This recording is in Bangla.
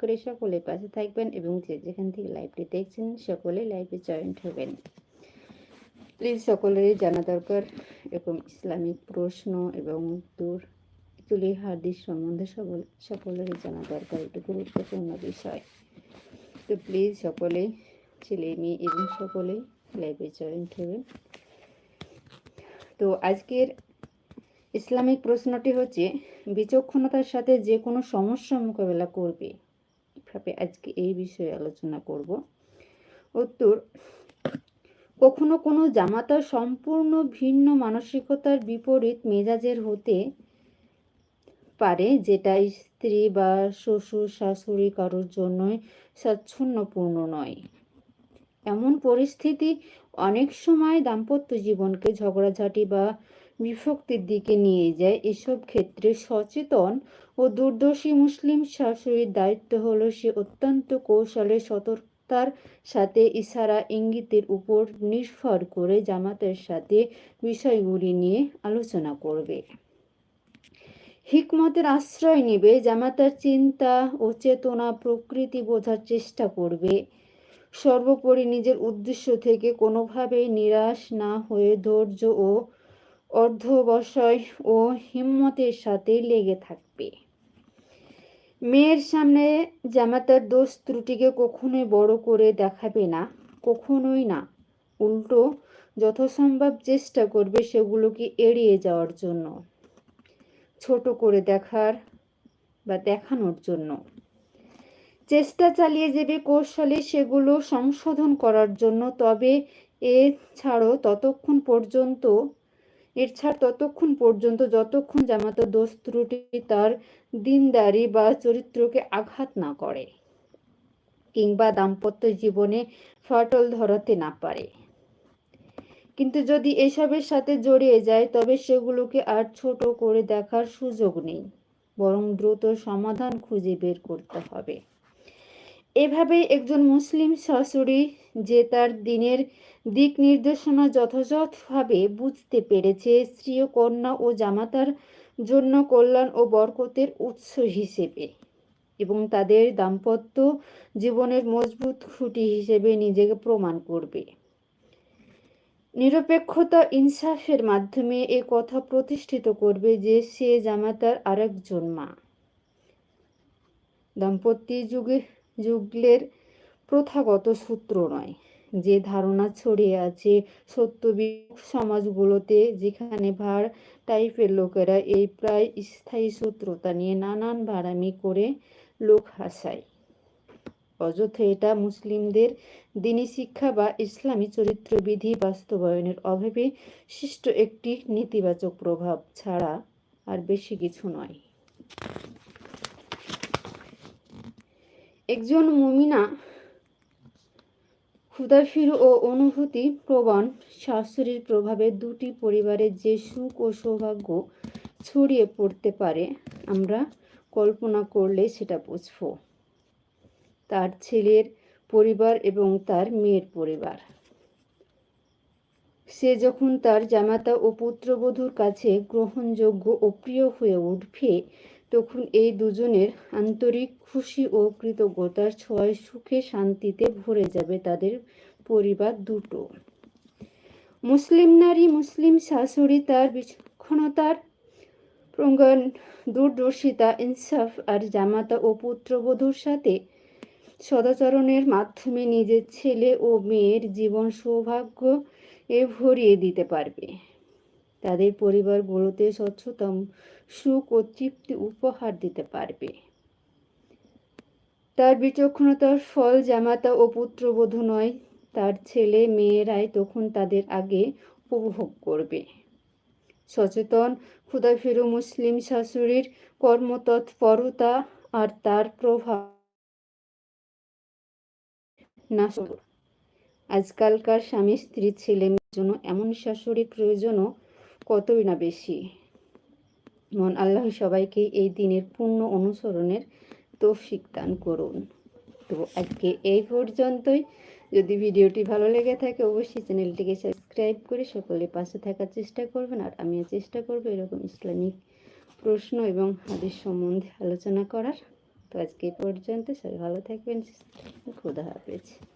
করে সকলে পাশে থাকবেন এবং যে যেখান থেকে লাইভটি দেখছেন, সকলে লাইভে জয়েন্ট হবেন। প্লিজ সকলেরই জানা দরকার এরকম ইসলামিক প্রশ্ন এবং উত্তর এগুলি হাদিস সম্বন্ধে সকল সকলেরই জানা দরকার একটি গুরুত্বপূর্ণ বিষয়। তো প্লিজ সকলে, ছেলে, মেয়ে এবং সকলেই লাইভে জয়েন্ট হবেন। তো আজকের ইসলামিক প্রশ্নটি হচ্ছে, বিচক্ষণতার সাথে যে কোনো সমস্যা মোকাবেলা করবে। ভাবে আজকে এই বিষয়ে আলোচনা করব। উত্তর, কখনো কোনো জামাতা সম্পূর্ণ ভিন্ন মানসিকতার বিপরীত মেজাজের হতে পারে যেটা স্ত্রী বা শ্বশুর শাশুড়ি কারোর জন্যই স্বাচ্ছন্দ্যপূর্ণ নয়। এমন পরিস্থিতি অনেক সময় দাম্পত্য জীবনকে ঝগড়াঝাটি বা বিভক্তির দিকে নিয়ে যায়। এসব ক্ষেত্রে সচেতন ও দূরদর্শী মুসলিম শাশুড়ির দায়িত্ব হলো সে অত্যন্ত কৌশলে সতর্কতার সাথে ইশারা, ইঙ্গিতের উপর নির্ভর করে জামাতের সাথে বিষয়গুলি নিয়ে আলোচনা করবে। হিকমতের আশ্রয় নেবে, জামাতার চিন্তা ও চেতনা প্রকৃতি বোঝার চেষ্টা করবে। সর্বোপরি নিজের উদ্দেশ্য থেকে কোনোভাবেই নিরাশ না হয়ে ধৈর্য ও অর্ধবশয় ও হিম্মতের সাথে লেগে থাকবে। মেয়ের সামনে জামাতার দোষ ত্রুটিকে কখনোই বড় করে দেখাবে না, কখনোই না। উল্টো, যথাসম্ভব চেষ্টা করবে সেগুলোকে এড়িয়ে যাওয়ার জন্য, ছোট করে দেখার বা দেখানোর জন্য। চেষ্টা চালিয়ে যাবে কৌশলে সেগুলো সংশোধন করার জন্য, তবে এছাড়াও ততক্ষণ পর্যন্ত এর ততক্ষণ পর্যন্ত যতক্ষণ জামাতা দোষ ত্রুটি তার দিনদারি বা চরিত্রকে আঘাত না করে কিংবা দাম্পত্য জীবনে ফাটল ধরাতে না পারে। কিন্তু যদি এসবের সাথে জড়িয়ে যায়, তবে সেগুলোকে আর ছোট করে দেখার সুযোগ নেই, বরং দ্রুত সমাধান খুঁজে বের করতে হবে। এভাবেই একজন মুসলিম শাশুড়ি যে তার দিনের দিক নির্দেশনা যথাযথভাবে বুঝতে পেরেছে স্ত্রী কন্যা ও জামাতার জন্য কল্যাণ ও বরকতের উৎস হিসেবে এবং তাদের দাম্পত্য জীবনের মজবুত খুঁটি হিসেবে নিজেকে প্রমাণ করবে। নিরপেক্ষতা ইনসাফের মাধ্যমে এ কথা প্রতিষ্ঠিত করবে যে সে জামাতার আরেকজন মা। দাম্পত্য যুগে যুগলের প্রথাগত সূত্র নয়। যে ধারণা ছড়িয়ে আছে সত্য সমাজগুলোতে, যেখানে ভাড় টাইপের লোকেরা এই প্রায় স্থায়ী সূত্রতা নিয়ে নানান ভাড়ামি করে লোক হাসায়। অযথা এটা মুসলিমদের দিনী শিক্ষা বা ইসলামী চরিত্রবিধি বাস্তবায়নের অভাবে সৃষ্ট একটি নেতিবাচক প্রভাব ছাড়া আর বেশি কিছু নয়। একজন মুমিনা ক্ষুদাফির ও অনুভূতি প্রবণ শাশুড়ির প্রভাবে দুটি পরিবারের যে সুখ ও সৌভাগ্য ছড়িয়ে পড়তে পারে, আমরা কল্পনা করলে সেটা বুঝব। তার ছেলের পরিবার এবং তার মেয়ের পরিবার। সে যখন তার জামাতা ও পুত্রবধূর কাছে গ্রহণযোগ্য ও প্রিয় হয়ে উঠবে তখন এই দুজনের আন্তরিক খুশি ও কৃতজ্ঞতার ছয় সুখে শান্তিতে ভরে যাবে তাদের পরিবার দুটো। মুসলিম নারী, মুসলিম শাশুড়ি তার বিচক্ষণতার প্রঙ্গন, দূরদর্শিতা, ইনসাফ আর জামাতা ও পুত্রবধূর সাথে সদাচরণের মাধ্যমে নিজের ছেলে ও মেয়ের জীবন সৌভাগ্য এ ভরিয়ে দিতে পারবে। তাদের পরিবারগুলোতে স্বচ্ছতম সুখ ও তৃপ্তি উপহার দিতে পারবে। তার বিচক্ষণতার ফল জামাতা ও পুত্রবধূ নয়, তার ছেলে মেয়েরাই তখন তাদের আগে উপভোগ করবে। সচেতন ক্ষুদাফিরু মুসলিম শাশুড়ির কর্মতৎপরতা আর তার প্রভাব না আজকালকার স্বামী স্ত্রী ছেলে জন্য এমন শাশুড়ির প্রয়োজনও কতই না বেশি। মন আল্লাহ সবাইকে এই দিনের পূর্ণ অনুসরণের তৌফিক দান করুন। তো আজকে এই পর্যন্তই। যদি ভিডিওটি ভালো লেগে থাকে, অবশ্যই চ্যানেলটিকে সাবস্ক্রাইব করে সকলে পাশে থাকার চেষ্টা করবেন। আর আমিও চেষ্টা করব এরকম ইসলামিক প্রশ্ন এবং হাদিস সম্বন্ধে আলোচনা করার। তো আজকে এই পর্যন্ত সবাই ভালো থাকবেন থাকবেন। হাফেজ।